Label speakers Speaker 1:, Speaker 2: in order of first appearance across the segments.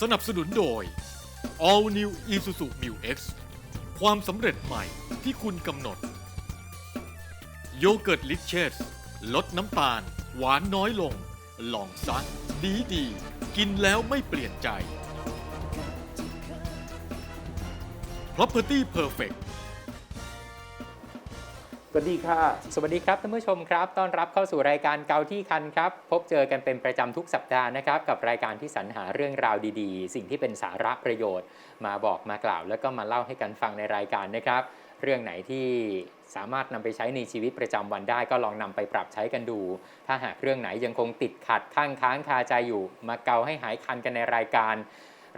Speaker 1: สนับสนุนโดย All New Isuzu Mu X ความสำเร็จใหม่ที่คุณกำหนด โยเกิร์ตลิเชสลดน้ำตาล หวานน้อยลง ลองซะดีดีกินแล้วไม่เปลี่ยนใจ Property Perfect
Speaker 2: สวัสดีค่ะ
Speaker 3: สวัสดีครับท่านผู้ชมครับ ต้อนรับเข้าสู่รายการเกาที่คันครับ พบเจอกันเป็นประจำทุกสัปดาห์นะครับ กับรายการที่สรรหาเรื่องราวดีๆ สิ่งที่เป็นสาระประโยชน์ มาบอกมากล่าว แล้วก็มาเล่าให้กันฟังในรายการนะครับ เรื่องไหนที่สามารถนำไปใช้ในชีวิตประจำวันได้ ก็ลองนำไปปรับใช้กันดู ถ้าหากเรื่องไหนยังคงติดขัดข้างค้างคาใจอยู่ มาเกาให้หายคันกันในรายการ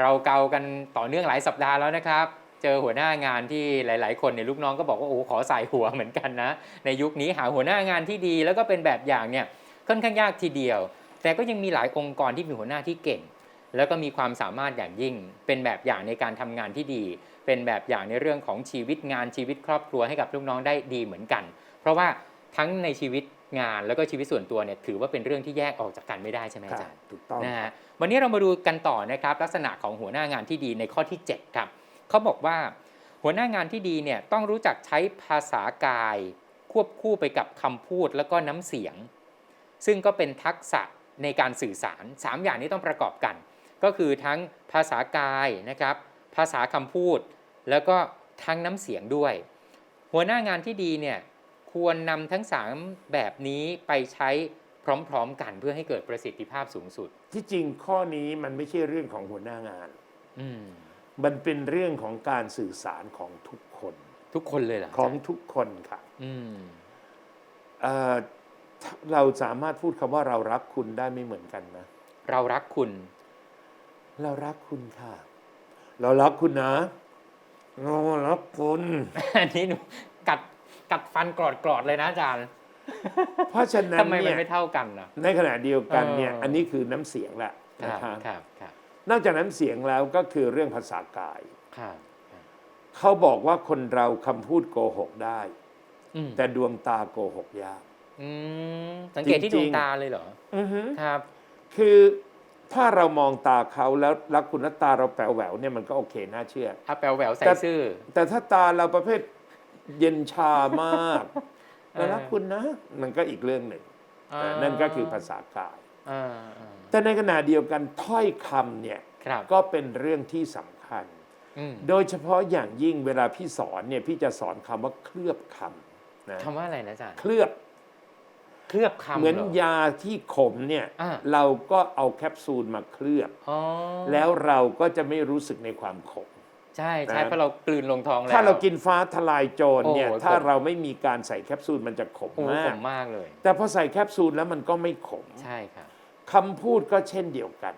Speaker 3: เราเกากันต่อเนื่องหลายสัปดาห์แล้วนะครับ เจอหัวหน้างานที่หลาย ๆ คนเนี่ยลูกน้องก็บอกว่าโอ้ขอใส่หัวเหมือนกันนะ ในยุคนี้หาหัวหน้างานที่ดีแล้วก็เป็นแบบอย่างเนี่ยค่อนข้างยากทีเดียว แต่ก็ยังมีหลายองค์กรที่มีหัวหน้าที่เก่ง แล้วก็มีความสามารถอย่างยิ่ง เป็นแบบอย่างในการทำงานที่ดี เป็นแบบอย่างในเรื่องของชีวิตงานชีวิตครอบครัวให้กับลูกน้องได้ดีเหมือนกัน เพราะว่าทั้งในชีวิตงานแล้วก็ชีวิตส่วนตัวเนี่ยถือว่าเป็นเรื่องที่แยกออกจากกันไม่ได้ใช่ไหมอาจารย์
Speaker 2: ถูกต้อง
Speaker 3: นะฮะวันนี้เรามาดูกันต่อนะครับลักษณะของหัวหน้างานที่ดีในข้อที่ 7 ครับ เขาบอกว่า หัวหน้างานที่ดีเนี่ยต้องรู้จักใช้ภาษากาย ควบคู่ไปกับคำพูดแล้วก็น้ำเสียง ซึ่งก็เป็นทักษะในการสื่อสาร 3 อย่างนี้ต้องประกอบกัน ก็คือทั้งภาษากายนะครับ ภาษาคำพูด แล้วก็ทั้งน้ำเสียงด้วย หัวหน้างานที่ดีเนี่ยควรนำทั้ง 3 แบบนี้ไปใช้พร้อม ๆ กันเพื่อให้เกิดประสิทธิภาพสูงสุด
Speaker 2: ที่จริงข้อนี้มันไม่ใช่เรื่องของหัวหน้างาน
Speaker 3: อืม
Speaker 2: มันเป็นเรื่องของการสื่อสารของทุกคน
Speaker 3: ทุกคนเลยเหรอ
Speaker 2: ของา
Speaker 3: จารย์
Speaker 2: ทุกคนค่ะ
Speaker 3: อืม
Speaker 2: เอ่อเราสามารถพูดคำว่าเรารักคุณได้ไม่เหมือนกันนะ
Speaker 3: เรารักคุณ
Speaker 2: เรารักคุณค่ะ เรารักคุณนะเรารักคุณ
Speaker 3: อันนี้หนูกัดกัดฟันกรอดกรอดเลยนะอาจารย์
Speaker 2: เพราะฉะนั้น
Speaker 3: ทำไมมั
Speaker 2: เนี่
Speaker 3: น
Speaker 2: ย
Speaker 3: ไม่เท่ากันนะ
Speaker 2: ในขณะเดียวกันเนี่ย
Speaker 3: เอออั
Speaker 2: อันนี้คือน้ำเสียงแหละ
Speaker 3: ครั
Speaker 2: นะ
Speaker 3: บ
Speaker 2: คะ
Speaker 3: ครับครับ
Speaker 2: นอกจากน้ำเสียงแล้วก็คือเรื่องภาษากาย
Speaker 3: ครับ
Speaker 2: เขาบอกว่าคนเราคำพูดโกหกได้
Speaker 3: อืม
Speaker 2: แต่ดวงตาโกหกยาก
Speaker 3: อืมสังเกตที่
Speaker 2: จ
Speaker 3: ด
Speaker 2: ริ
Speaker 3: ว
Speaker 2: ง
Speaker 3: ง
Speaker 2: ๆ
Speaker 3: ตาเลยเหรอ
Speaker 2: อือฮึ
Speaker 3: ครับ
Speaker 2: คือถ้าเรามองตาเขาแล้วรักคุณแล้วตาเราแป๋วแหววเนี่ยมันก็โอเคน่าเชื่อ
Speaker 3: ถ้าแปลวแหววใส่
Speaker 2: แต่
Speaker 3: ซื่อ
Speaker 2: แต่ถ้าตาเราประเภทเย็นชามาก
Speaker 3: เออ
Speaker 2: เรารักคุณนะ มันก็อีกเรื่องหนึ่ง
Speaker 3: อ่า
Speaker 2: แต่นั่นก็คือภาษากาย
Speaker 3: อ่าอ่า
Speaker 2: แต่ในขณะเดียวกันถ้อยคำเนี่ย
Speaker 3: ครับ
Speaker 2: ก็เป็นเรื่องที่สำคัญ
Speaker 3: อืม
Speaker 2: โดยเฉพาะอย่างยิ่งเวลาพี่สอนเนี่ยพี่จะสอนคำว่าเคลือบคำนะ
Speaker 3: คำว่าอะไรนะอาจารย์
Speaker 2: เคลือบ
Speaker 3: เคลือบคำ
Speaker 2: เหมือน
Speaker 3: รอยา
Speaker 2: ที่ขมเนี่ย
Speaker 3: อ่า
Speaker 2: เราก็เอาแคปซูลมาเคลือบ
Speaker 3: อ๋อ
Speaker 2: แล้วเราก็จะไม่รู้สึกในความขม
Speaker 3: ใช่ใช่
Speaker 2: นะ
Speaker 3: เพราะเรากลืนลงท้องแล้ว
Speaker 2: ถ้าเรากินฟ้าทลายโจรเนี่ย
Speaker 3: โอ้ย
Speaker 2: ถ้า
Speaker 3: ขม
Speaker 2: เราไม่มีการใส่แคปซูลมันจะขม
Speaker 3: โอ้โห
Speaker 2: มา
Speaker 3: ข
Speaker 2: ก
Speaker 3: มมากเลย
Speaker 2: แต่พอใส่แคปซูลแล้วมันก็ไม่ขม
Speaker 3: ใช่ครับ
Speaker 2: คำพูดก็เช่นเดียวกัน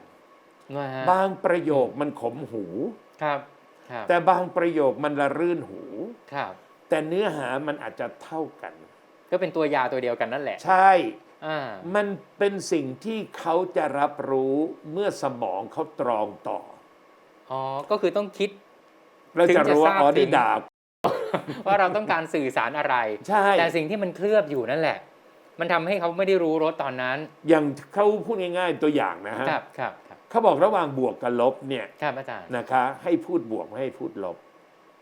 Speaker 3: นะฮะ
Speaker 2: บางประโยคมันขมหู
Speaker 3: ครับครับ
Speaker 2: แต่บางประโยคมันละรื่นหู
Speaker 3: ครับ
Speaker 2: แต่เนื้อหามันอาจจะเท่ากัน
Speaker 3: ก็เป็นตัวยาตัวเดียวกันนั่นแหละ
Speaker 2: ใช่
Speaker 3: อ่า
Speaker 2: มันเป็นสิ่งที่เขาจะรับรู้เมื่อสมองเขาตรองต่อ
Speaker 3: อ๋อก็คือต้องคิด
Speaker 2: เรา
Speaker 3: ถึง
Speaker 2: จะ
Speaker 3: จะ
Speaker 2: รู้ว่า
Speaker 3: ทราบ
Speaker 2: อ๋อ
Speaker 3: ถึ
Speaker 2: นี่
Speaker 3: ง
Speaker 2: ด่า
Speaker 3: ว่าเราต้องการสื่อสารอะไร
Speaker 2: ใช่
Speaker 3: แต่สิ่งที่มันเคลือบอยู่นั่นแหละ มันทำให้เขาไม่ได้รู้รสตอนนั้น
Speaker 2: อย่างเขาพูดง่ายๆตัวอย่างนะฮะ
Speaker 3: ครับครับครับ
Speaker 2: เขาบอกระหว่างบวกกับลบเนี่ย
Speaker 3: ครับอาจารย์
Speaker 2: นะคะ ให้พูดบวกไม่ให้พูดลบ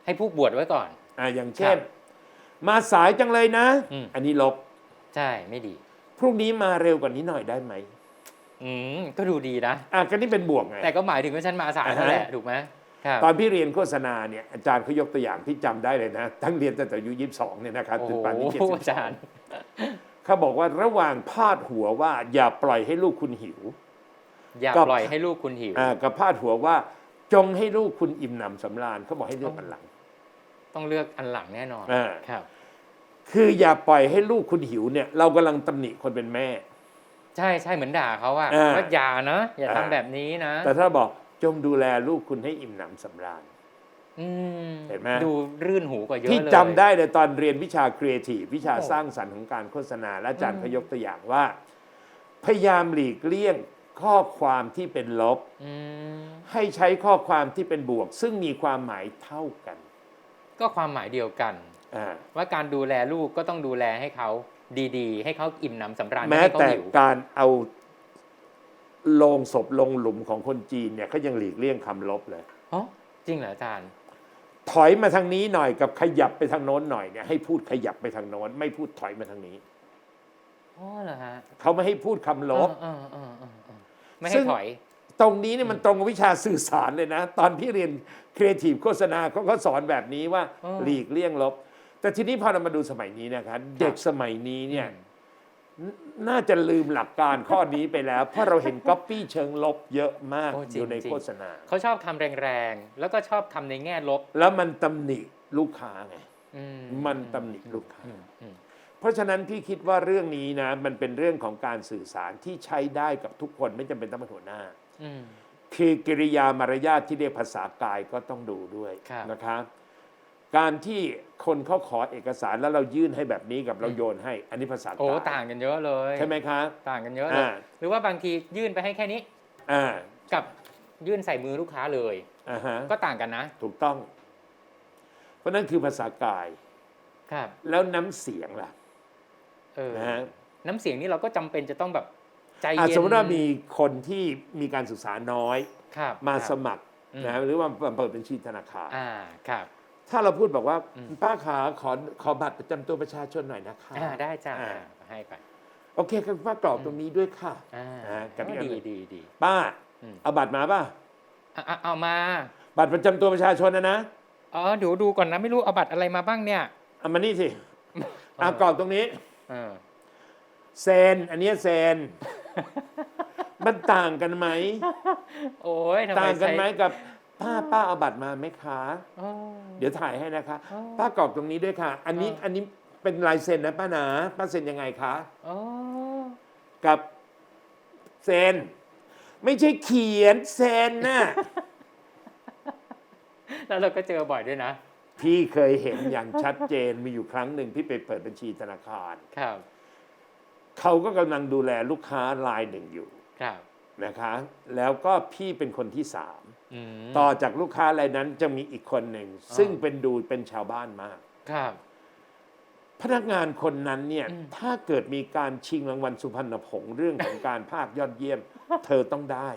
Speaker 3: ให้ผู้บวชไว้ก่อน
Speaker 2: อ่าอย่างเช่น
Speaker 3: ครับ
Speaker 2: มาสายจังเลยนะ
Speaker 3: อืม
Speaker 2: อันนี้ลบ
Speaker 3: ใช่ไม่ดี
Speaker 2: พรุ่งนี้มาเร็วกว่านี้หน่อยได้ไหม
Speaker 3: อืมก็ดูดีนะ
Speaker 2: อะก็นี่เป็นบวกไง
Speaker 3: แต่ก็หมายถึงว่าฉันมาสายนั่นแหละ
Speaker 2: อ่าฮะ
Speaker 3: ถูกไหมครับ
Speaker 2: ตอนพี่เรียนโฆษณาเนี่ยอาจารย์เขายกตัวอย่างที่จำได้เลยนะตั้งเรียนตั้งแต่อายุยี่สิบสองเนี่ยนะครับ
Speaker 3: โอ้
Speaker 2: ถึงป่านนี้เจ็ด
Speaker 3: โห
Speaker 2: สิบ
Speaker 3: อา
Speaker 2: สอ
Speaker 3: จางรย์
Speaker 2: เขาบอกว่าระหว่างพาดหัวว่า อย่าปล่อยให้ลูกคุณหิว
Speaker 3: อย่า
Speaker 2: ก็
Speaker 3: ปล่อยให้ลูกคุณหิว
Speaker 2: อ่ากับพาดหัวว่า จงให้ลูกคุณอิ่มหนำสำราญเขาบอกให้เลือกอันหลัง
Speaker 3: ต้องเลือกอันหลังแน่นอน
Speaker 2: อ่า
Speaker 3: ครับ
Speaker 2: คืออย่าปล่อยให้ลูกคุณหิวเนี่ย เรากำลังตำหนิคนเป็นแม่
Speaker 3: ใช่ใช่เหมือนด่าเขาอะ
Speaker 2: อ่า
Speaker 3: ว่าอย่านะอย่า
Speaker 2: อ่า
Speaker 3: ทำแบบนี้นะ
Speaker 2: แต่ถ้าบอกจงดูแลลูกคุณให้อิ่มหนำสำราญ
Speaker 3: อืม
Speaker 2: เห็นไหม
Speaker 3: ดูรื่นหูกว่าเยอะ
Speaker 2: ที่
Speaker 3: เลย
Speaker 2: จำได้เลยตอนเรียนวิชาครีเอทีฟวิชา
Speaker 3: โอ้
Speaker 2: สร้างสรรค์ของการโฆษณา และอาจารย์
Speaker 3: อืม
Speaker 2: เขายกตัวอย่างว่า พยายามหลีกเลี่ยงข้อความที่เป็นลบ
Speaker 3: อืม
Speaker 2: ให้ใช้ข้อความที่เป็นบวก ซึ่งมีความหมายเท่ากัน
Speaker 3: ก็ความหมายเดียวกัน
Speaker 2: อ่า
Speaker 3: ว่าการดูแลลูกก็ต้องดูแลให้เขาดีๆ ให้เขาอิ่มหนำสำราญ
Speaker 2: แม้
Speaker 3: ให้เขา
Speaker 2: แต่
Speaker 3: หิว
Speaker 2: การเอาลงศพลงหลุมของคนจีนเนี่ยเขายังหลีกเลี่ยงคำลบเลย
Speaker 3: อ๋อจริงเหรออาจารย์
Speaker 2: ถอยมาทางนี้หน่อยกับขยับไปทางโน้นหน่อยเนี่ยให้พูดขยับไปทางโน้น ไม่พูดถอยมาทางนี้
Speaker 3: อ๋อเหรอฮะ
Speaker 2: เขาไม่ให้พูดคำลบ
Speaker 3: เออเออเออเออเออไม่
Speaker 2: ซึ่
Speaker 3: ให้
Speaker 2: ง
Speaker 3: ถอย
Speaker 2: ตรงนี้เนี่ยมันตรงกับวิชาสื่อสารเลยนะ ตอนพี่เรียนครีเอทีฟโฆษณาเขาก็สอนแบบนี้ว่า
Speaker 3: อ๋อ
Speaker 2: หลีกเลี่ยงลบ แต่ทีนี้พอเรามาดูสมัยนี้นะครับเด็กสมัยนี้เนี่ย น่าจะลืมหลักการข้อนี้ไปแล้ว เพราะเราเห็นก๊อปปี้เชิงลบเยอะมาก
Speaker 3: โอ้
Speaker 2: อ
Speaker 3: จริง
Speaker 2: ยู่ใน
Speaker 3: จริง
Speaker 2: โฆษณา
Speaker 3: เขาชอบทำแรงๆ แล้วก็ชอบทำในแง่ลบ
Speaker 2: แล้วมันตำหนิลูกค้าไง
Speaker 3: อื
Speaker 2: มันตำหนิลูกค้า
Speaker 3: อืมอืม
Speaker 2: เพราะฉะนั้นพี่คิดว่าเรื่องนี้นะ มันเป็นเรื่องของการสื่อสารที่ใช้ได้กับทุกคนไม่จำเป็นต้องเป็นหัวหน้า
Speaker 3: อืม
Speaker 2: คือกิริยามารยาทที่เรียกภาษากายก็ต้องดูด้วย
Speaker 3: ครับ
Speaker 2: นะคะ การที่คนเขาขอเอกสารแล้วเรายื่นให้แบบนี้กับเราโยนให้ อันนี้ภาษากาย
Speaker 3: โอ้ต่างกันเยอะเลย
Speaker 2: ใช่ไหมคะ
Speaker 3: ต่างกันเยอะเลย
Speaker 2: อ่า
Speaker 3: หรือว่าบางทียื่นไปให้แค่นี้
Speaker 2: อ่า
Speaker 3: กับยื่นใส่มือลูกค้าเลย
Speaker 2: อ่าฮะ
Speaker 3: ก็ต่างกันนะ
Speaker 2: ถูกต้อง เพราะนั่นคือภาษากาย
Speaker 3: ครับ
Speaker 2: แล้วน้ำเสียงล่ะ
Speaker 3: เออ
Speaker 2: นะฮะ
Speaker 3: น้ำเสียงนี่เราก็จำเป็นจะต้องแบบใจ
Speaker 2: อะ
Speaker 3: เย็น
Speaker 2: สมมติว่ามีคนที่มีการศึกษาน้อย
Speaker 3: ครับ
Speaker 2: มา
Speaker 3: ครับ
Speaker 2: สมัคร
Speaker 3: อืม
Speaker 2: นะหรือว่าเปิดบัญชีธนาคาร
Speaker 3: อ่าครับ
Speaker 2: ถ้าเราพูดบอกว่า
Speaker 3: อืม
Speaker 2: ป้าขาขอขอบัตรประจำตัวประชาชนหน่อยนะคะ
Speaker 3: อ่าได้จ้า
Speaker 2: อ่า
Speaker 3: ให้ไป
Speaker 2: โอเคครับป้ากรอกตรงนี้ด้วยค่ะ
Speaker 3: อ่า
Speaker 2: อ่ากับอีกอัน
Speaker 3: ดี
Speaker 2: หนึ่ง
Speaker 3: ดีดี
Speaker 2: ป้า
Speaker 3: อืม
Speaker 2: เอาบัตรมาป่ะ
Speaker 3: อะอะเอามา
Speaker 2: บัตรประจำตัวประชาชนนะนะ
Speaker 3: อ๋อเดี๋ยวดูก่อนนะไม่รู้เอาบัตรอะไรมาบ้างเนี่ย
Speaker 2: เอามานี่สิ
Speaker 3: เอ
Speaker 2: อ่า
Speaker 3: อ
Speaker 2: กรอกตรงนี้
Speaker 3: เออ
Speaker 2: เซน อันเนี้ยเซน มันต่างกันไหม
Speaker 3: โอ้ยทำไม
Speaker 2: ต่างกันไหม
Speaker 3: ใช้
Speaker 2: กับ ป้าป้าเอาบัตรมาไหมคะ
Speaker 3: อ๋อ
Speaker 2: เดี๋ยวถ่ายให้นะคะ
Speaker 3: อ๋อ
Speaker 2: ป้ากรอกตรงนี้ด้วยค่ะ อันนี้
Speaker 3: อ๋ออั
Speaker 2: อันนี้เป็นลายเซ็นนะป้านะป้าเซ็นยังไงคะ
Speaker 3: อ๋อ
Speaker 2: กับเซนไม่ใช่เขียนเซนน่ะ
Speaker 3: แล้วเราก็เจอบ่อยด้วยนะ
Speaker 2: พี่เคยเห็นอย่างชัดเจนมีอยู่ครั้งหนึ่งพี่ไปเปิดบัญชีธนาคาร
Speaker 3: ครับ
Speaker 2: เขาก็กำลังดูแลลูกค้ารายหนึ่งอยู่
Speaker 3: ครับ
Speaker 2: นะคะ แล้วก็พี่เป็นคนที่สาม
Speaker 3: อืม
Speaker 2: ต่อจากลูกค้ารายนั้นจะมีอีกคนหนึ่ง
Speaker 3: อ่า
Speaker 2: ซึ่งเป็นดูเป็นชาวบ้านมาก
Speaker 3: ครับ
Speaker 2: พนักงานคนนั้นเนี่ย
Speaker 3: อืม
Speaker 2: ถ้าเกิดมีการชิงรางวัลสุพรรณผงส์เรื่องของการภาคยอดเยี่ยม เธอต้องได้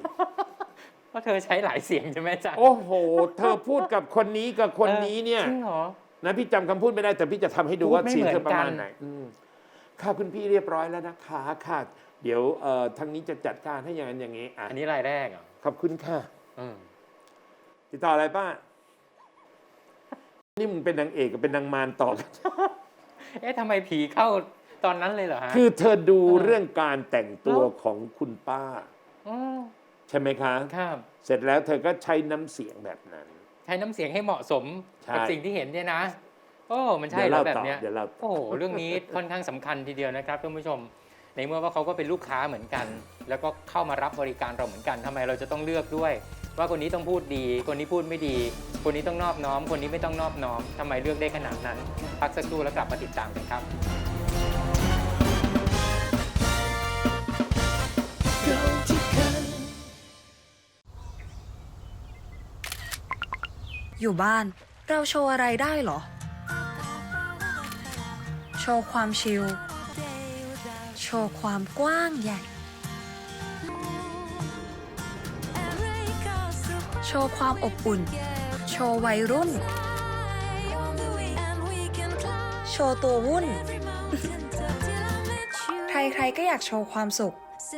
Speaker 3: เพราะเธอใช้หลายเสียงใช่ไหมจ๊ะ
Speaker 2: โอ้โห เธอพูดกับคนนี้กับคนนี้เนี่ย
Speaker 3: จริงเหรอ
Speaker 2: นะพี่จำคำพูดไม่ได้แต่พี่จะทำให้ดู
Speaker 3: พูด
Speaker 2: ว่า
Speaker 3: ไม่
Speaker 2: เสียง
Speaker 3: เหมื
Speaker 2: เธ
Speaker 3: อน
Speaker 2: อประมาณ
Speaker 3: กัน
Speaker 2: ไหนอืมค่ะคุณพี่เรียบร้อยแล้วนะคะค่ะ เดี๋ยวเอ่อทางนี้จะจัดการให้อย่างนั้นอย่างนี้อะ
Speaker 3: อันนี้รายแรกเหรอ
Speaker 2: ขอบคุณค่ะ
Speaker 3: อืม
Speaker 2: ติดต่ออะไรป้า นี่มึงเป็นนางเอกกับเป็นนางมารต่อกัน
Speaker 3: เอ๊ะทำไมผีเข้าตอนนั้นเลยเหรอฮะ
Speaker 2: คือเธอดู
Speaker 3: เออ
Speaker 2: เรื่องการแต่งตัว
Speaker 3: เอ้า
Speaker 2: ของคุณป้า
Speaker 3: อ
Speaker 2: ใช่ไหมคะ
Speaker 3: ครับ
Speaker 2: เสร็จแล้วเธอก็ใช้น้ำเสียงแบบนั้น
Speaker 3: ใช้น้ำเสียงให้เหมาะสม
Speaker 2: ใช่
Speaker 3: กับสิ่งที่เห็นเนี่ยนะ โอ้มันใช่
Speaker 2: เดี๋ยว
Speaker 3: แล้
Speaker 2: เล่าว
Speaker 3: แบบ
Speaker 2: ต่อ
Speaker 3: เนี้ย
Speaker 2: เดี๋ยวเล่าต่อ
Speaker 3: โอ้โหเรื่องนี้ค่อนข้างสำคัญทีเดียวนะครับท่านผู้ชม ในเมื่อว่าเขาก็เป็นลูกค้าเหมือนกัน แล้วก็เข้ามารับบริการเราเหมือนกันทำไมเราจะต้องเลือกด้วย ว่าคนนี้ต้องพูดดี คนนี้พูดไม่ดี คนนี้ต้องนอบน้อม คนนี้ไม่ต้องนอบน้อมทำไมเลือกได้ขนาดนั้น พักสักครู่แล้วกลับมาติดตามกันครับ
Speaker 4: อยู่บ้านเราโชว์อะไรได้เหรอ โชว์ความชิล โชว์ความกว้างใหญ่ โชว์ความอบอุ่น โชว์วัยรุ่น โชว์ตัววุ่น ใครๆก็อยากโชว์ความสุข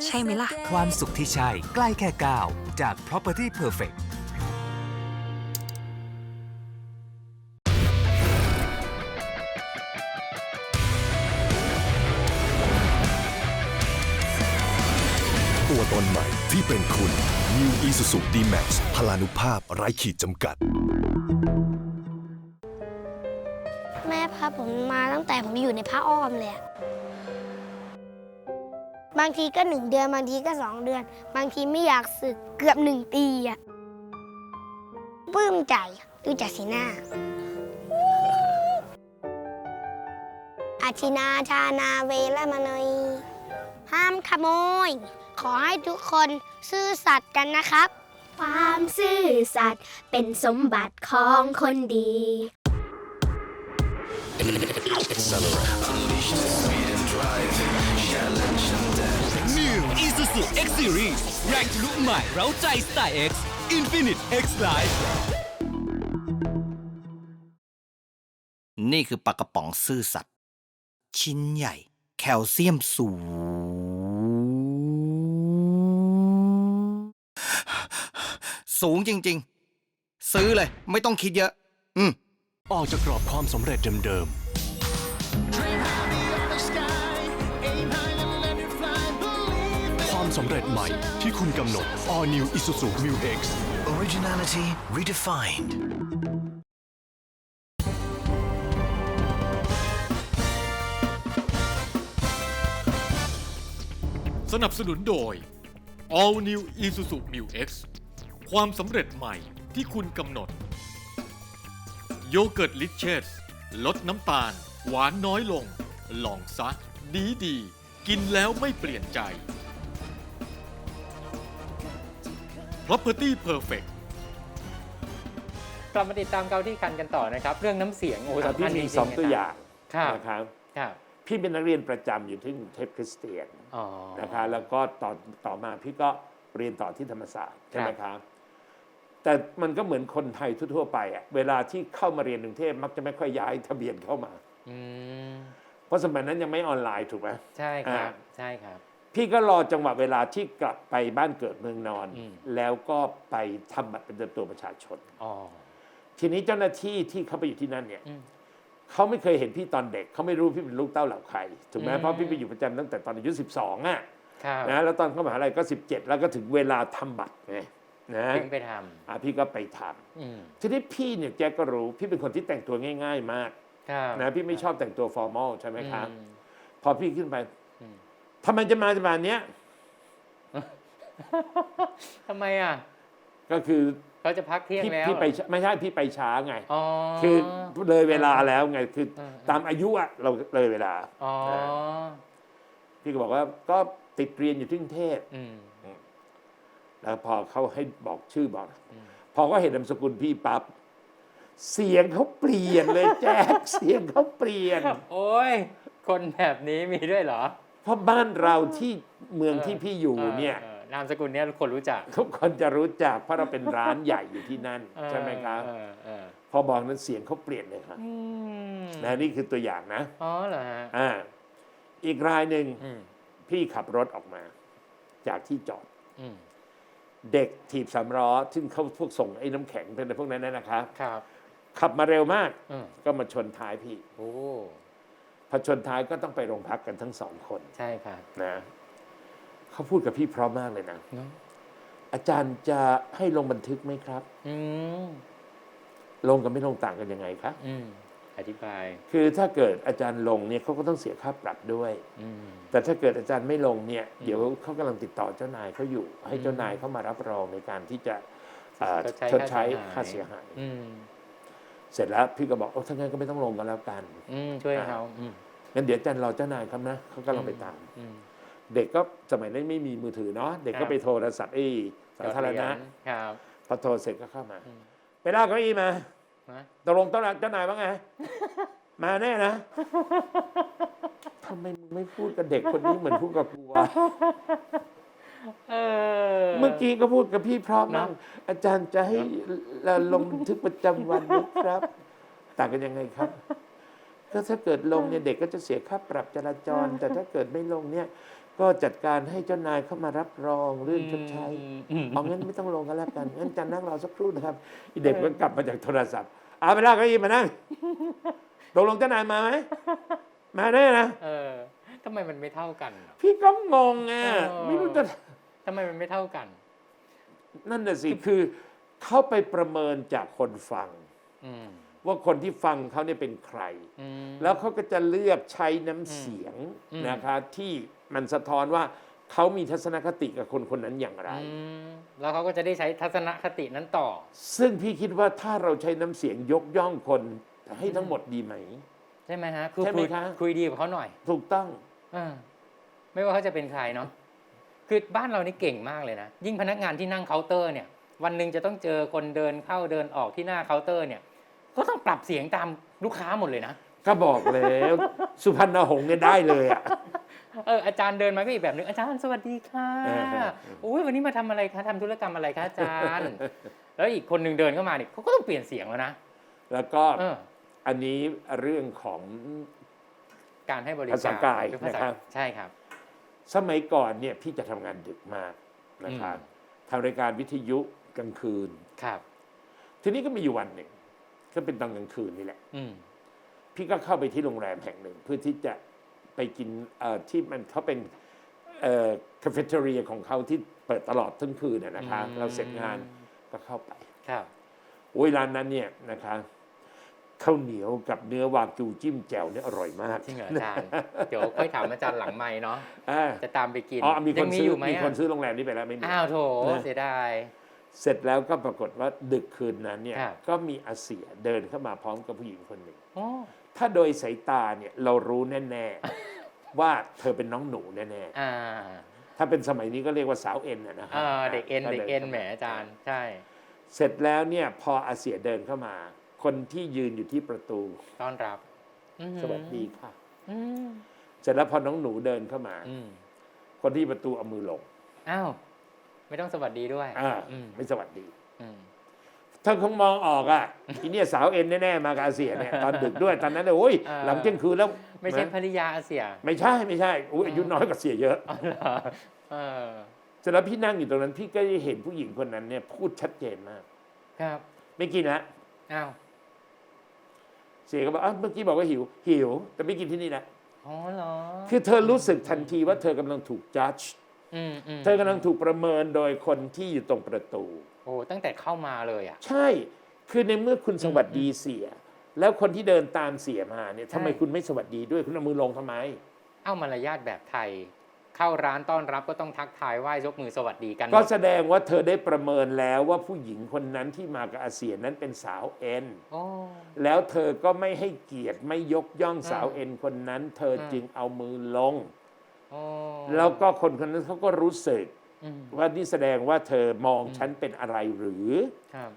Speaker 4: ใช่ไหมล่ะ
Speaker 5: ความสุขที่ใช่ใกล้แค่ก้าวจาก Property Perfect
Speaker 6: ตัวตนใหม่ ที่เป็นคุณ New Isuzu D-Max พลานุภาพไร้ขีดจำกัด
Speaker 7: แม่พาผมมาตั้งแต่ผมอยู่ในผ้าอ้อมเลยอะบางทีก็หนึ่งเดือน บางทีก็สองเดือน บางทีไม่อยากสึกเกือบหนึ่งปีอะปลื้มใจดูจากสีหน้า อาชินาชานาเวละมานยห้ามขโมย ขอให้ทุกคนซื่อสัตย์กันนะครับ
Speaker 8: ความซื่อสัตย์เป็นสมบัติของคนดี
Speaker 6: New Isuzu
Speaker 5: Isuzu X Series แรงทะลุใหม่เร้าใจสไตล์ X Infinite X Life
Speaker 9: นี่คือปลากระป๋องซื่อสัตย์ชิ้นใหญ่ แคลเซียมสูง สูงจริง ๆ ซื้อเลย ไม่ต้องคิดเยอะ อืม
Speaker 6: ออกจากกรอบความสำเร็จเดิม ๆ ความสำเร็จใหม่ที่คุณกำหนด All New Isuzu Mu X
Speaker 5: Originality redefined
Speaker 1: สนับสนุนโดย All New Isuzu Mu X ความสำเร็จใหม่ที่คุณกำหนด โยเกิร์ตลิเชสลดน้ำตาล หวานน้อยลง ลองซะ ดีดีๆกินแล้วไม่เปลี่ยนใจ Property Perfect
Speaker 3: กลับมาติดตามเกาที่คันกันต่อนะครับ เรื่องน้ำเสียงโอ้
Speaker 2: แต่
Speaker 3: สำ
Speaker 2: พี่
Speaker 3: คัญจ
Speaker 2: มี
Speaker 3: ริงๆ
Speaker 2: สอง
Speaker 3: นะ
Speaker 2: ตัวอย่าง
Speaker 3: ครับ
Speaker 2: นะครับ
Speaker 3: ครับ
Speaker 2: พี่เป็นนักเรียนประจำอยู่ที่กรุงเทพคริสเตียน
Speaker 3: อ๋อ
Speaker 2: นะคะแล้วก็ต่อต่อมาพี่ก็เรียนต่อที่ธรรมศาสตร์ใช่ไหม
Speaker 3: ครับ
Speaker 2: ครับ แต่มันก็เหมือนคนไทยทั่วๆไปอะเวลาที่เข้ามาเรียนกรุงเทพมักจะไม่ค่อยย้ายทะเบียนเข้ามา
Speaker 3: อืม
Speaker 2: เพราะสมัยนั้นยังไม่ออนไลน์ถูกไหม
Speaker 3: ใช่ครับ
Speaker 2: อ่า
Speaker 3: ใช่ครับ
Speaker 2: พี่ก็รอจังหวะเวลาที่กลับไปบ้านเกิดเมืองนอน
Speaker 3: อืม
Speaker 2: แล้วก็ไปทำบัตรประจำตัวประชาชน
Speaker 3: อ๋อ
Speaker 2: ทีนี้เจ้าหน้าที่ที่เขาไปอยู่ที่นั่นเนี่ย
Speaker 3: อืม
Speaker 2: เขาไม่เคยเห็นพี่ตอนเด็กเขาไม่รู้พี่เป็นลูกเต้าเหล่าใครถูกไหม
Speaker 3: อืม
Speaker 2: เพราะพี่ไปอยู่ประจำตั้งแต่ตอนอายุ 12อะ
Speaker 3: ครับ
Speaker 2: นะแล้วตอนเข้ามหาลัยก็ 17 แล้วก็ถึงเวลาทำบัตรไง นะ
Speaker 3: ถึงไปท
Speaker 2: อะพี่ก็ไปทำ
Speaker 3: อืมำ
Speaker 2: ทีนี้พี่เนี่ยแกก็รู้ พี่เป็นคนที่แต่งตัวง่าย ๆ มาก
Speaker 3: ครับ
Speaker 2: นะพี่ไม่ชอบแต่งตัวฟอร์มอลใช่ไหมครับ
Speaker 3: อืม
Speaker 2: พอพี่ขึ้นไป
Speaker 3: อืม
Speaker 2: ทำไมจะมาจะมาเนี้ย
Speaker 3: ทำไมอะ
Speaker 2: ก็คือ
Speaker 3: เขาจะพักเที่ยง
Speaker 2: พี่
Speaker 3: แล้ว
Speaker 2: พี่ไป
Speaker 3: เหรอ
Speaker 2: ไม่ใช่พี่ไปช้าไง
Speaker 3: อ๋อ
Speaker 2: คือเลยเวลาแล้วไงคือ
Speaker 3: เออ
Speaker 2: ตามอายุอะเราเลยเวลา
Speaker 3: อ๋อ
Speaker 2: พี่ก็บอกว่าก็ติดเรียนอยู่ที่กรุงเทพ
Speaker 3: อืม
Speaker 2: แล้วพอเขาให้บอกชื่อบอก
Speaker 3: อืม
Speaker 2: พอก็เห็นนามสกุลพี่ปั๊บเสียงเขาเปลี่ยนเลยแจ๊คเสียงเขาเปลี่ยน
Speaker 3: โอ้ยคนแบบนี้มีด้วยเหรอ
Speaker 2: เพราะบ้านเราที่เมืองที่พี่อยู่เนี่ย
Speaker 3: ออออนามสกุลเนี้ยคนรู้จัก
Speaker 2: ทุกคนจะรู้จักเพราะเราเป็นร้านใหญ่อยู่ที่นั่น ใช่ไหมครับ
Speaker 3: เออเออ
Speaker 2: พอบอกนั้นเสียงเขาเปลี่ยนเลยครับ
Speaker 3: อืม
Speaker 2: นะนี่คือตัวอย่างนะ
Speaker 3: อ๋อเหรอฮะ
Speaker 2: อ่าอีกรายหนึ่ง
Speaker 3: อืม
Speaker 2: พี่ขับรถออกมา จากที่จอด
Speaker 3: อืม
Speaker 2: เด็กถีบสามล้อซึ่งเขาพวกส่งไอ้น้ำแข็งเป็นอะไรพวกนั้นนะนะครับ
Speaker 3: ครับ
Speaker 2: ขับมาเร็วมาก
Speaker 3: อืม
Speaker 2: ก็มาชนท้ายพี่
Speaker 3: โอ้
Speaker 2: พอชนท้ายก็ต้องไปโรงพักกันทั้งสองคน
Speaker 3: ใช่ครับ
Speaker 2: นะเขาพูดกับพี่เพร้อมมากเลยนะ
Speaker 3: เนอะ
Speaker 2: อาจารย์จะให้ลงบันทึกไหมครับ
Speaker 3: อืม
Speaker 2: ลงกับไม่ลงต่างกันยังไงครับ
Speaker 3: อืม อธิบาย
Speaker 2: คือถ้าเกิดอาจารย์ลงเนี่ยเขาก็ต้องเสียค่าปรับด้วย
Speaker 3: อืม
Speaker 2: แต่ถ้าเกิดอาจารย์ไม่ลงเนี่ย เดี๋ยวเขากำลังติดต่อเจ้านายเขาอยู่ ให้เจ้านายเขามารับรองในการที่จะเอ่อชดใช้ค่าเสียหาย
Speaker 3: อืม
Speaker 2: เสร็จแล้วพี่ก็บอกโอ้ถ้างั้นก็ไม่ต้องลงกันแล้วกัน
Speaker 3: อืมช่วยเขาอืม
Speaker 2: งั้นเดี๋ยวอาจารย์รอเจ้านายครับนะเขากำลังไปตาม
Speaker 3: อืม
Speaker 2: เด็กก็สมัยนั้นไม่มีมือถือเนาะเด็ก
Speaker 3: ครั
Speaker 2: ก็
Speaker 3: บ
Speaker 2: ไปโทรศัพท์ไอ้สาธารณะ
Speaker 3: ครับ
Speaker 2: พอโทรเสร็จก็เข้ามา
Speaker 3: อืม
Speaker 2: ไปลากเก้าอี้มา
Speaker 3: นะ
Speaker 2: ตกลงเจ้านายเจ้านายว่าไง มาแน่นะทำไมมึงไม่พูดกับเด็กคนนี้เหมือนพูดกับกูวะ
Speaker 3: เออ
Speaker 2: เมื่อกี้ก็พูดกับพี่พร้อมมาก
Speaker 3: เนอะ
Speaker 2: อาจารย์จะให้เราลงบันทึกประจำวันนะครับ ต่างกันยังไงครับก็ถ้าเกิดลงเนี่ยเด็กก็จะเสียค่าปรับจราจร แต่ถ้าเกิดไม่ลงเนี่ย ก็จัดการให้เจ้านายเข้ามารับรองเรื่องชดใช้
Speaker 3: อืม
Speaker 2: เอางั้นไม่ต้องลงกันแล้วกันงั้นอาจารย์นั่งรอสักครู่นะครับอีเด็กก็กลับมาจากโทรศัพท์เอาไปลากเก้าอี้มานั่งตกลงเจ้านายมาไหมมาแน่นะ
Speaker 3: เออทำไมมันไม่เท่ากันเหรอ
Speaker 2: พี่ก็งงอะ
Speaker 3: เออ
Speaker 2: ไม่รู้จะ
Speaker 3: ทำไมมันไม่เท่ากัน
Speaker 2: นั่นน่ะสิคือเขาไปประเมินจากคนฟัง
Speaker 3: อืม
Speaker 2: ว่าคนที่ฟังเขาเนี่ยเป็นใคร
Speaker 3: อืม
Speaker 2: แล้วเขาก็จะเลือกใช้น้ำเสียง
Speaker 3: อืม
Speaker 2: นะคะที่ มันสะท้อนว่าเขามีทัศนคติกับคนคนนั้นอย่างไร
Speaker 3: อืมแล้วเขาก็จะได้ใช้ทัศนคตินั้นต่อ
Speaker 2: ซึ่งพี่คิดว่าถ้าเราใช้น้ำเสียงยกย่องคนให้ทั้งหมดดีไหม
Speaker 3: ใช่ไหมฮะคือ
Speaker 2: ใช่ไหม
Speaker 3: คุย
Speaker 2: คะ
Speaker 3: คุยดีกับเขาหน่อย
Speaker 2: ถูกต้อง
Speaker 3: เออไม่ว่าเขาจะเป็นใครเนาะคือบ้านเรานี่เก่งมากเลยนะ ยิ่งพนักงานที่นั่งเคาน์เตอร์เนี่ย วันหนึ่งจะต้องเจอคนเดินเข้าเดินออกที่หน้าเคาน์เตอร์เนี่ย ก็ต้องปรับเสียงตามลูกค้าหมดเลยนะ
Speaker 2: ก็บอกแล้ว สุพรรณหงษ์เนี่ยได้เลยอะ
Speaker 3: เอออาจารย์เดินมาก็อีกแบบนึงอาจารย์สวัสดีค่ะ
Speaker 2: เออเออ
Speaker 3: อุ้ยวันนี้มาทำอะไรคะทำธุรกรรมอะไรคะอาจารย์ แล้วอีกคนหนึ่งเดินเข้ามาเนี่ยเขาก็ต้องเปลี่ยนเสียงแล้วนะ
Speaker 2: แล้วก็
Speaker 3: เออ
Speaker 2: อันนี้เรื่องของ
Speaker 3: การให้บริการ
Speaker 2: ภาษากาย
Speaker 3: ภษ
Speaker 2: นะครับ
Speaker 3: ใช่ครับ
Speaker 2: สมัยก่อนเนี่ยพี่จะทำงานดึกมากนะครับ
Speaker 3: อืม
Speaker 2: ทำรายการวิทยุกลางคืน
Speaker 3: ครับ
Speaker 2: ทีนี้ก็มีอยู่วันหนึ่งก็เป็นตอนกลางคืนนี่แหละ
Speaker 3: อืม
Speaker 2: พี่ก็เข้าไปที่โรงแรมแห่งหนึ่ง เพื่อที่จะ ไปกินเอ่อที่มันเขาเป็นเอ่อคาเฟ่เทอรีของเขาที่เปิดตลอดทั้งคืนนะนะคะ
Speaker 3: อืม
Speaker 2: เราเสร็จงานก็เข้าไป
Speaker 3: ครับ
Speaker 2: โอ้ยร้านนั้นเนี่ยนะคะข้าวเหนียวกับเนื้อวากิวจิ้มแจ่วเนี่ยอร่อยมาก
Speaker 3: จริงเหรออาจารย์ เดี๋ยวค่อยถามอาจารย์หลังไม่เนาะ
Speaker 2: อ่า
Speaker 3: จะตามไปกิน
Speaker 2: อ๋อมีค
Speaker 3: ยั
Speaker 2: น
Speaker 3: งมี
Speaker 2: ซื้อ
Speaker 3: อยู่ไหม
Speaker 2: มี
Speaker 3: อะ
Speaker 2: คนซื้อโรงแรมนี้ไปแล้วไม่มี
Speaker 3: อ้าวโถ
Speaker 2: นะ
Speaker 3: เสียดาย
Speaker 2: เสร็จแล้วก็ปรากฏว่าดึกคืนนั้นเนี่ย
Speaker 3: ครับ
Speaker 2: ก็มีอาเซียเดินเข้ามาพร้อมกับผู้หญิงคนหนึ่ง
Speaker 3: โอ้
Speaker 2: ถ้าโดยสายตาเนี่ยเรารู้แน่ๆ ว่าเธอเป็นน้องหนูแน่
Speaker 3: อ่า
Speaker 2: ๆถ้าเป็นสมัยนี้ก็เรียกว่าสาวเอ็นนะนะครั
Speaker 3: อ่าเด็กเอ็น
Speaker 2: ก็
Speaker 3: เด็กเอ็น
Speaker 2: ข้า
Speaker 3: แหมอาจารย์ใช่
Speaker 2: เสร็จแล้วเนี่ยพออาเซียเดินเข้ามา คนที่ยืนอยู่ที่ประตู
Speaker 3: ต้อนรับอื้อหือ
Speaker 2: สวัสดีค่ะ
Speaker 3: อืม
Speaker 2: เสร็จแล้วพอน้องหนูเดินเข้ามา
Speaker 3: อืม
Speaker 2: คนที่ประตูเอามือลง
Speaker 3: อ้าวไม่ต้องสวัสดีด้วย
Speaker 2: อ่า
Speaker 3: อืม
Speaker 2: ไม่สวัสดี
Speaker 3: อืม
Speaker 2: ท่านคงมองออกอะ ทีเนี่ยสาวเอ็นแน่ๆมากับอาเซียเนี่ยตอนดึกด้วยตอนนั้นเนี่ยโอ้ย
Speaker 3: เออ
Speaker 2: หลังเที่ยงคืนแล้ว
Speaker 3: ไม่ใช่
Speaker 2: นะ
Speaker 3: ภริยาอาเซีย
Speaker 2: ไม่ใช่ไม่ใช่อุ้ยอายุน้อยกว่าเสียเยอะ
Speaker 3: อ๋อเหรอเออ
Speaker 2: เสร็จแล้วพี่นั่งอยู่ตรงนั้น พี่ก็ได้เห็นผู้หญิงคนนั้นเนี่ยพูดชัดเจนมาก
Speaker 3: ครับ
Speaker 2: ไม่กินละ
Speaker 3: อ้าว
Speaker 2: เสียก็บอกอ้าวเมื่อกี้บอกว่าหิว หิว แต่ไม่กินที่นี่นะ
Speaker 3: อ๋อเหรอ
Speaker 2: คือเธอรู้สึกทันทีว่าเธอกำลังถูกจัด
Speaker 3: อืมอืม
Speaker 2: เธอกำลังถูกประเมินโดยคนที่อยู่ตรงประตู
Speaker 3: โอ้ตั้งแต่เข้ามาเลยอะ
Speaker 2: ใช่ คือในเมื่อคุณสวัสดีเสีย แล้วคนที่เดินตามเสียมาเนี่ยทำไม
Speaker 3: ใช่
Speaker 2: คุณไม่สวัสดีด้วยคุณเอามือลงทำไม
Speaker 3: เอ้ามารยาทแบบไทย เข้าร้านต้อนรับก็ต้องทักทายไหว้ยกมือสวัสดีกันหม
Speaker 2: ก็
Speaker 3: ด
Speaker 2: แสดงว่าเธอได้ประเมินแล้วว่าผู้หญิงคนนั้นที่มากับอาเซียนนั้นเป็นสาวเอ็น
Speaker 3: โอ้
Speaker 2: แล้วเธอก็ไม่ให้เกียรติไม่ยกย่องสาว
Speaker 3: อืม
Speaker 2: เอ็นคนนั้น เธออ
Speaker 3: ม
Speaker 2: จึงเอามือลง
Speaker 3: โอ้
Speaker 2: แล้วก็คนคนนั้นเขาก็รู้สึก
Speaker 3: อืม
Speaker 2: ว่านี่แสดงว่าเธอมอง
Speaker 3: อืม
Speaker 2: ฉันเป็นอะไรหรือ
Speaker 3: ครับ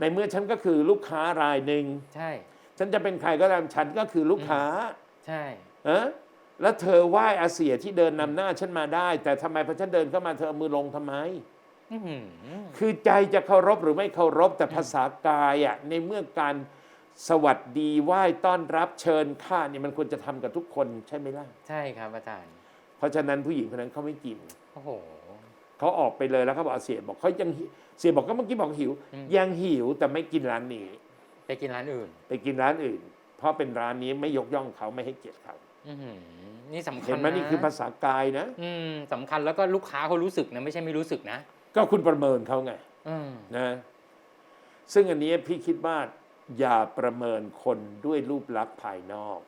Speaker 2: ในเมื่อฉันก็คือลูกค้ารายหนึ่ง
Speaker 3: ใช่
Speaker 2: ฉันจะเป็นใครก็ตามฉันก็คือลูกค้า
Speaker 3: ใช่
Speaker 2: เอะแล้วเธอไหว้อาเซียที่เดินนำหน้าฉันมาได้ แต่ทำไมพอฉันเดินเข้ามาเธอเอามือลงทำไม
Speaker 3: อื้อหือ
Speaker 2: คือใจจะเคารพหรือไม่เคารพแต่ภาษากายอะในเมื่อการสวัสดีไหว้ต้อนรับเชิญข้าเนี่ยมันควรจะทำกับทุกคนใช่ไหมล่ะ
Speaker 3: ใช่ครับอาจารย์
Speaker 2: เพราะฉะนั้นผู้หญิงคนนั้นเขาไม่กิน
Speaker 3: โอ้โห
Speaker 2: เขาออกไปเลยแล้วเขาบอกอาเสียบอกเขายังหิเสียบอกก็เมื่อกี้บอกหิว
Speaker 3: อืม
Speaker 2: ยังหิวแต่ไม่กินร้านนี้
Speaker 3: ไปกินร้านอื่น
Speaker 2: ไปกินร้านอื่น เพราะเป็นร้านนี้ไม่ยกย่องเขาไม่ให้เกียรติเขา
Speaker 3: อื้อหือนี่สำคั
Speaker 2: เห็
Speaker 3: ญ
Speaker 2: นไหมนี่คือภาษากายนะ
Speaker 3: อืมสำคัญแล้วก็ลูกค้าเขารู้สึกนะไม่ใช่ไม่รู้สึกนะ
Speaker 2: ก็คุณประเมินเขาไง
Speaker 3: อืม
Speaker 2: นะ ซึ่งอันนี้พี่คิดว่าอย่าประเมินคนด้วยรูปลักษณ์ภายนอก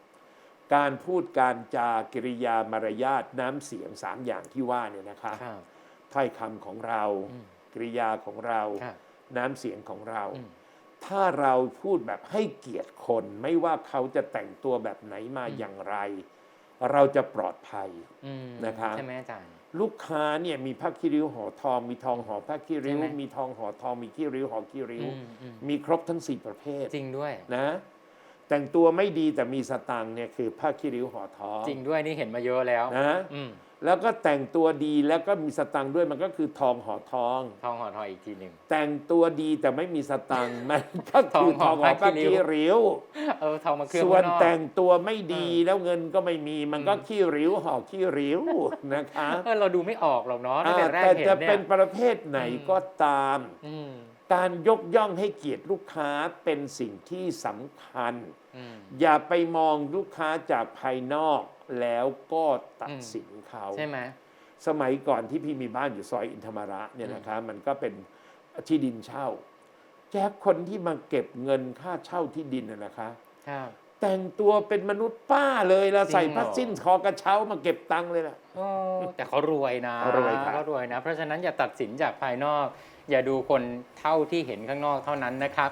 Speaker 2: การพูดการจากิริยามารยาทน้ำเสียงสามอย่างที่ว่าเนี่ยนะคะ
Speaker 3: ครับ
Speaker 2: ถ้อยคำของเรา
Speaker 3: อืม
Speaker 2: กริยาของเรา
Speaker 3: ครับ
Speaker 2: น้ำเสียงของเรา
Speaker 3: อืม
Speaker 2: ถ้าเราพูดแบบให้เกียรติคน ไม่ว่าเขาจะแต่งตัวแบบไหนมา
Speaker 3: อืม
Speaker 2: อย่างไร เราจะปลอดภัย
Speaker 3: อืม
Speaker 2: นะครับ
Speaker 3: ใช่ไหมอาจารย์
Speaker 2: ลูกค้าเนี่ยมีผ้าขี้ริ้วห่อทอง มีทองห่อผ้าขี้ริ้ว
Speaker 3: ใช่ไหม
Speaker 2: มีทองห่อทองมีขี้ริ้วห่อขี้ริ้ว
Speaker 3: อืมอืม
Speaker 2: มีครบทั้งสี่ประเภท
Speaker 3: จริงด้วย
Speaker 2: นะแต่งตัวไม่ดีแต่มีสตังค์เนี่ยคือผ้าขี้ริ้วห่อทอง
Speaker 3: จริงด้วยนี่เห็นมาเยอะแล้ว
Speaker 2: นะ
Speaker 3: อืม
Speaker 2: แล้วก็แต่งตัวดีแล้วก็มีสตังค์ด้วยมันก็คือทองห่อทอง
Speaker 3: ทองห่อทองอีกทีหนึ่ง
Speaker 2: แต่งตัวดีแต่ไม่มีสตังค์มันก็คือทองห่อผ้าขี้ริ้ว
Speaker 3: เออทองมาเครื่อง
Speaker 2: ส่วน
Speaker 3: ข้างนอก
Speaker 2: แต่งตัวไม่ดี
Speaker 3: เออ
Speaker 2: แล้วเงินก็ไม่มีมันก็
Speaker 3: อืม
Speaker 2: ขี้ริ้วห่อขี้ริ้วนะคะ
Speaker 3: เออเราดูไม่ออกหรอกเนาะตั้งแต่แรก
Speaker 2: แต่
Speaker 3: เห็น
Speaker 2: จะ
Speaker 3: เนี่
Speaker 2: เป็
Speaker 3: ย
Speaker 2: นประเภทไหน
Speaker 3: อืม
Speaker 2: ก็ตาม
Speaker 3: อืม
Speaker 2: การยกย่องให้เกียรติลูกค้าเป็นสิ่งที่สำคัญ
Speaker 3: อืม
Speaker 2: อย่าไปมองลูกค้าจากภายนอก แล้วก็ตัด
Speaker 3: อืม
Speaker 2: สินเขา
Speaker 3: ใช่ไหม
Speaker 2: สมัยก่อนที่พี่มีบ้านอยู่ซอยอินธรรมระเนี่ยนะคะมันก็เป็นที่ดินเช่า แจ็คคนที่มาเก็บเงินค่าเช่าที่ดินน่ะนะคะ
Speaker 3: ครับ
Speaker 2: แต่งตัวเป็นมนุษย์ป้าเลยละ
Speaker 3: จริง
Speaker 2: ใส่
Speaker 3: เหรอ
Speaker 2: ผ้าสิ้นคอกระเช้ามาเก็บตังค์เลยล่ะ
Speaker 3: โอ้แต่เขารวยนะ
Speaker 2: เขารวยครับ
Speaker 3: เขารวยนะ เพราะฉะนั้นอย่าตัดสินจากภายนอก อย่าดูคนเท่าที่เห็นข้างนอกเท่านั้นนะครับ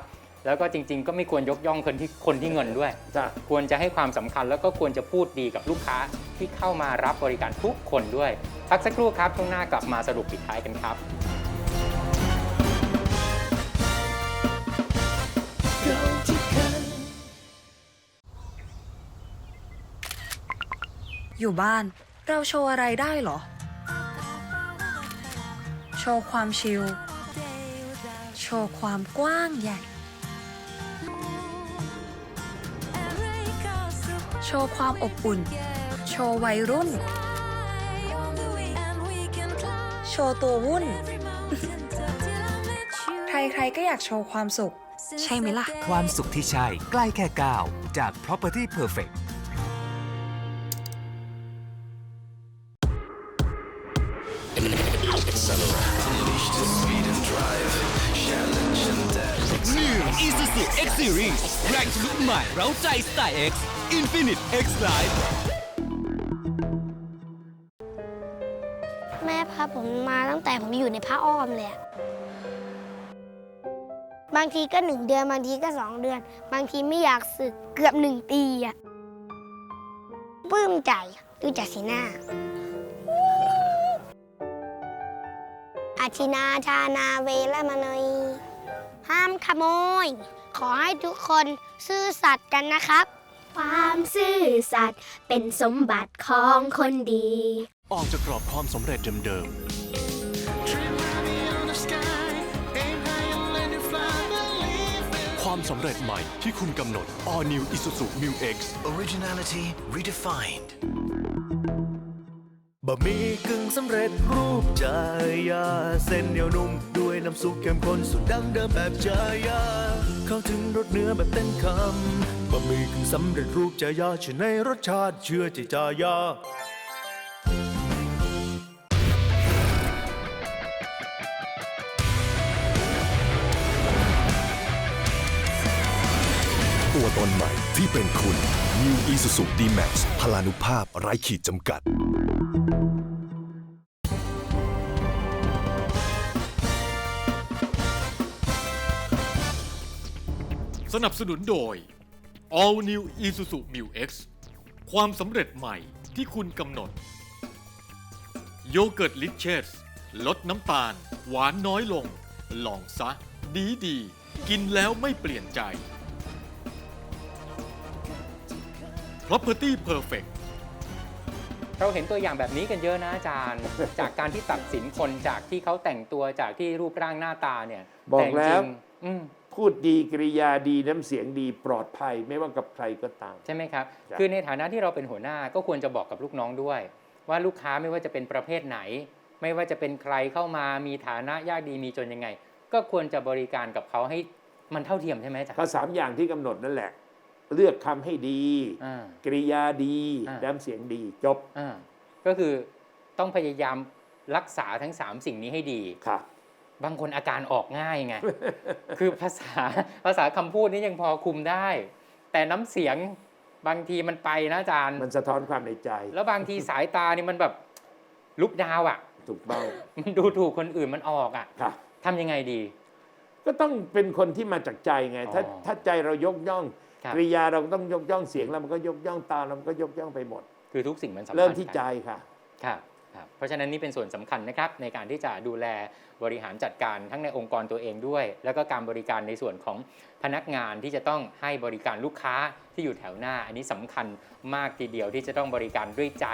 Speaker 3: แล้วก็จริง ๆ ก็ไม่ควรยกย่องคนที่คนที่เงินด้วย
Speaker 2: จ้ะ
Speaker 3: ควรจะให้ความสำคัญแล้วก็ควรจะพูดดีกับลูกค้าที่เข้ามารับบริการทุกคนด้วย พักสักครู่ครับช่วงหน้ากลับมาสรุปปิดท้ายกันครับ
Speaker 4: อยู่บ้านเราโชว์อะไรได้เหรอ โชว์ความชิล โชว์ความกว้างใหญ่ โชว์ความอบอุ่น โชว์วัยรุ่น โชว์ตัววุ่น ใครๆก็อยากโชว์ความสุข ใช่ไหมล่ะ
Speaker 5: ความสุขที่ใช่ใกล้แค่ก้าวจาก Property Perfect นิว Isuzu X Series แรงทะลุใหม่ เร้าใจสไตล์ X Infinite X Life
Speaker 7: แม่พาผมมาตั้งแต่ผมอยู่ในผ้าอ้อมเลยอะบางทีก็หนึ่งเดือน บางทีก็สองเดือน บางทีไม่อยากสึกเกือบหนึ่งปีอะปลื้มใจดูจากสีหน้า อาชินาชานาเวลามานยห้ามขโมย ขอให้ทุกคนซื่อสัตย์กันนะครับ
Speaker 8: ความซื่อสัตย์เป็นสมบัติของคนดี
Speaker 6: ออกจากกรอบความสำเร็จเดิมๆ ความสำเร็จใหม่ที่คุณกำหนด All New Isuzu Mu X Originality Redefined
Speaker 10: บะหมี่กึ่งสำเร็จรูปจายา เส้นเหนียวนุ่ม ด้วยน้ำซุปเข้มข้นสูตรดั้งเดิมแบบจายา เข้าถึงรสเนื้อแบบเต็มคำบะหมี่กึ่งสำเร็จรูปจายาชื่อในรสชาติเชื่อใจจายา
Speaker 6: ตัวตนใหม่ที่เป็นคุณ New Isuzu D-Max พลานุภาพไร้ขีดจำกัด
Speaker 1: สนับสนุนโดย All New Isuzu Mu X ความสำเร็จใหม่ที่คุณกำหนด โยเกิร์ตลิเชสลดน้ำตาล หวานน้อยลง ลองซะ ดีดีๆกินแล้วไม่เปลี่ยนใจ Property Perfect
Speaker 3: เราเห็นตัวอย่างแบบนี้กันเยอะนะอาจารย์ จากการที่ตัดสินคนจากที่เขาแต่งตัวจากที่รูปร่างหน้าตาเนี่ย
Speaker 2: บอก
Speaker 3: ต่จริง
Speaker 2: แล้ว
Speaker 3: อืม
Speaker 2: พูดดีกริยาดีน้ำเสียงดีปลอดภัยไม่ว่ากับใครก็ตาม
Speaker 3: ใช่ไหมครับ
Speaker 2: ครับ
Speaker 3: คือในฐานะที่เราเป็นหัวหน้าก็ควรจะบอกกับลูกน้องด้วย ว่าลูกค้าไม่ว่าจะเป็นประเภทไหน ไม่ว่าจะเป็นใครเข้ามามีฐานะยากดีมีจนยังไง ก็ควรจะบริการกับเขาให้มันเท่าเทียมใช่ไหมอาจารย์
Speaker 2: ก็สามอย่างที่กำหนดนั่นแหละ เลือกคำให้ดี
Speaker 3: อ่า
Speaker 2: กริยาดี
Speaker 3: อ่า
Speaker 2: น้ำเสียงดีจบ
Speaker 3: อ่าก็คือต้องพยายามรักษาทั้ง 3 สิ่งนี้ให้ดี
Speaker 2: ค่ะ
Speaker 3: บางคนอาการออกง่ายไง คือภาษาภาษาคำพูดนี่ยังพอคุมได้ แต่น้ำเสียงบางทีมันไปนะอาจารย์
Speaker 2: มันสะท้อนความในใจ
Speaker 3: แล้วบางทีสายตานี่มันแบบลุกดาวอะ่ะ
Speaker 2: ถูกต้อง
Speaker 3: มันดูถูกคนอื่นมันออกอะ่ะ
Speaker 2: ค่ะ
Speaker 3: ทำยังไงดี
Speaker 2: ก็ต้องเป็นคนที่มาจากใจไง ถ้า
Speaker 3: อ๋อ
Speaker 2: ถ้าใจเรายกย่อง
Speaker 3: ครับ
Speaker 2: กริยาเราก็ต้องยกย่องเสียงเรามันก็ยกย่องตาเรามันก็ยกย่องไปหมด
Speaker 3: คือทุกสิ่งมันสำคัญ
Speaker 2: เริ่มที่
Speaker 3: กัน
Speaker 2: ใจค่ะ
Speaker 3: ครับ ครับเพราะฉะนั้นนี่เป็นส่วนสำคัญนะครับในการที่จะดูแลบริหารจัดการทั้งในองค์กรตัวเองด้วย แล้วก็การบริการในส่วนของพนักงานที่จะต้องให้บริการลูกค้าที่อยู่แถวหน้า อันนี้สำคัญมากทีเดียวที่จะต้องบริการด้วยใจ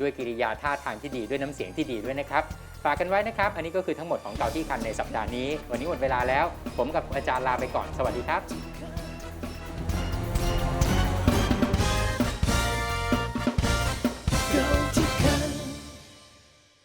Speaker 3: ด้วยกิริยาท่าทางที่ดีด้วยน้ำเสียงที่ดีด้วยนะครับฝากกันไว้นะครับ อันนี้ก็คือทั้งหมดของเกาที่คันในสัปดาห์นี้ วันนี้หมดเวลาแล้ว ผมกับอาจารย์ลาไปก่อน สวัสดีครับ